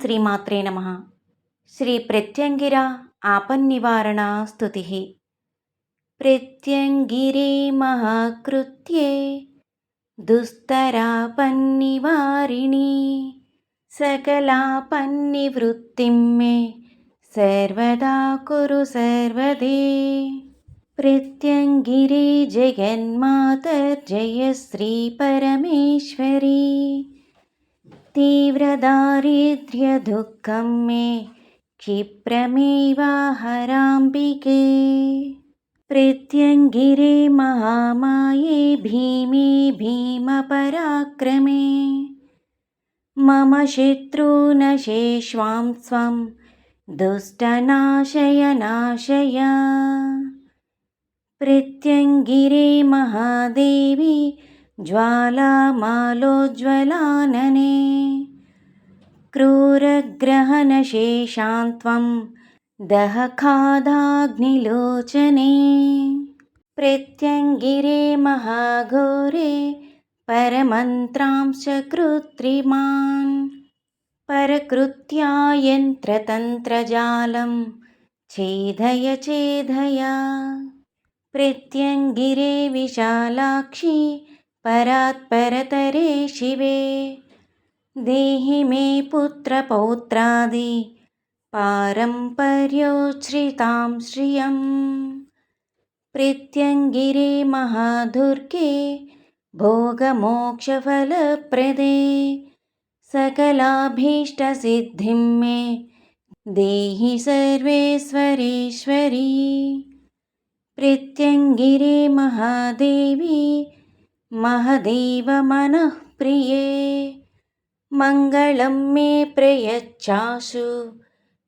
శ్రీమాత్రే నమ. శ్రీ ప్రత్యంగిర ఆపన్నివారణ స్థుతి ప్రత్యంగిరే మహాకృత్యే దుస్తరాపన్నివారిణి సకలాపన్నివృత్తిం మే సర్వదా కురు సర్వదే. ప్రత్యంగిరే జగన్మాతర్జయ శ్రీ పరమేశ్వరీ. तीव्रदारिद्र्यदुःखं मे क्षिप्रमेवाहराम्बिके। प्रत्यङ्गिरे महामाये भीमे भीमपराक्रमे। मम शत्रूनशेष्वां स्वं दुष्टनाशय नाशय प्रत्यङ्गिरे महादेवी ज्वालामालोज्ज्वलानने क्रूरग्रहणशेषां त्वं दहखादाग्निलोचने प्रत्यङ्गिरे महाघोरे परमन्त्रांश्च कृत्रिमान् परकृत्या यन्त्रतन्त्रजालं छेदय छेदय प्रत्यङ्गिरे विशालाक्षि परात्परतरे शिवे। देहि मे पुत्रपौत्रादि। पारम्पर्योच्छ्रितां श्रियं प्रत्यङ्गिरे महादुर्गे भोगमोक्षफलप्रदे। सकलाभीष्टसिद्धिं मे देहि सर्वेश्वरेश्वरी। प्रत्यङ्गिरे महादेवी महदेवमनःप्रिये मङ्गलं मे प्रयच्छाशु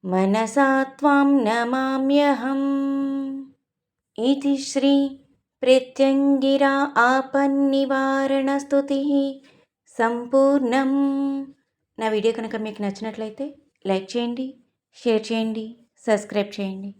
मनसा त्वां नमाम्यहम् इति श्री ప్రత్యంగిరా ఆపన్నివారణస్తుతి సంపూర్ణం నా వీడియో కనుక మీకు నచ్చినట్లయితే లైక్ చేయండి షేర్ చేయండి సబ్స్క్రైబ్ చేయండి